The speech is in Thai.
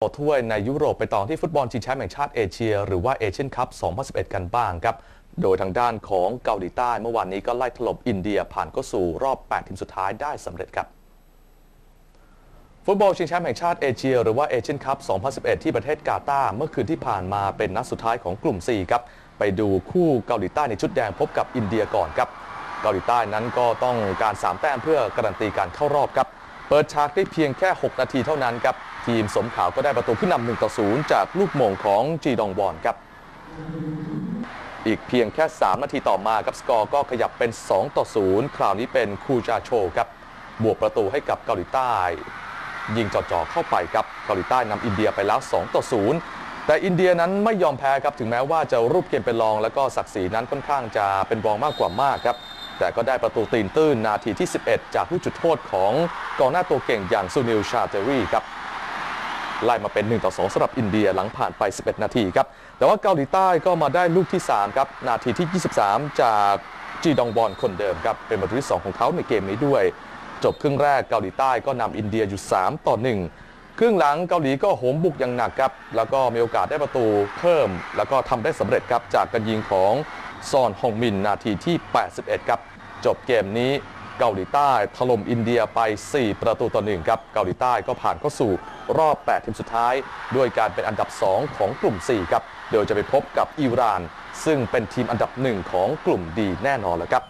โอถ้วยในยุโรปไปต่อที่ฟุตบอลชิงแชมป์แห่งชาติเอเชีย หรือว่าเอเชียนคัพ 2011 กันบ้างครับ โดยทางด้านของเกาหลีใต้เมื่อวานนี้ก็ไล่ถล่มอินเดียผ่านเข้าสู่รอบ 8 ทีมสุดท้ายได้สำเร็จครับ ฟุตบอลชิงแชมป์แห่งชาติเอเชีย หรือว่าเอเชียนคัพ 2011 ที่ประเทศกาตาร์เมื่อคืนที่ผ่านมาเป็นนัดสุดท้ายของกลุ่ม 4 ครับ ไปดูคู่เกาหลีใต้ในชุดแดงพบกับอินเดียก่อนครับ เกาหลีใต้นั้นก็ต้องการ 3 แต้มเพื่อการันตีการเข้ารอบครับ เปิดฉากได้เพียงแค่ 6 นาทีเท่านั้นครับ ทีมสมขาวก็ได้ประตูขึ้นนำ1ต่อ0จากลูกโมงของจีดองวอนครับ อีกเพียงแค่ 3 นาทีต่อมาครับสกอร์ก็ขยับเป็น 2 ต่อ 0 คราวนี้เป็นคูจาโชครับบวกประตูให้กับเกาหลีใต้ ยิงจ่อๆเข้าไปครับเกาหลีใต้นำอินเดียไปแล้ว 2 ต่อ 0แต่อินเดียนั้นไม่ยอมแพ้ครับ ถึงแม้ว่าจะรูปเกมเป็นรอง แล้วก็ศักดิ์ศรีนั้นค่อนข้างจะเป็นรองมากกว่ามากครับ แต่ก็ได้ประตูตีนตื้นนาทีที่ 11 จากผู้จุดโทษของกองหน้าตัวเก่งอย่างซูนิลชาเตอรี่ครับไล่มาเป็น 1 ต่อ 2สำหรับอินเดียหลังผ่านไป 11 นาทีครับ แต่ว่าเกาหลีใต้ก็มาได้ลูกที่ 3 ครับ นาทีที่ 23 จากจีดองบอลคนเดิมครับ เป็นประตูที่ 2 ของเขาในเกมนี้ด้วย จบครึ่งแรกเกาหลีใต้ก็นำอินเดียอยู่ 3 ต่อ 1 ครึ่งหลังเกาหลีก็โหมบุกอย่างหนักครับ แล้วก็มีโอกาสได้ประตูเพิ่ม แล้วก็ทำได้สำเร็จครับจากการยิงของ ซอนฮงมินนาทีที่ 81 ครับ จบเกมนี้เกาหลีใต้ถล่มอินเดียไป 4 ประตูต่อหนึ่งครับ เกาหลีใต้ก็ผ่านเข้าสู่รอบ 8 ทีมสุดท้าย ด้วยการเป็นอันดับ 2 ของกลุ่ม 4 ครับ เดี๋ยวจะไปพบกับอิหร่าน ซึ่งเป็นทีมอันดับ 1 ของกลุ่มดีแน่นอนแล้วครับ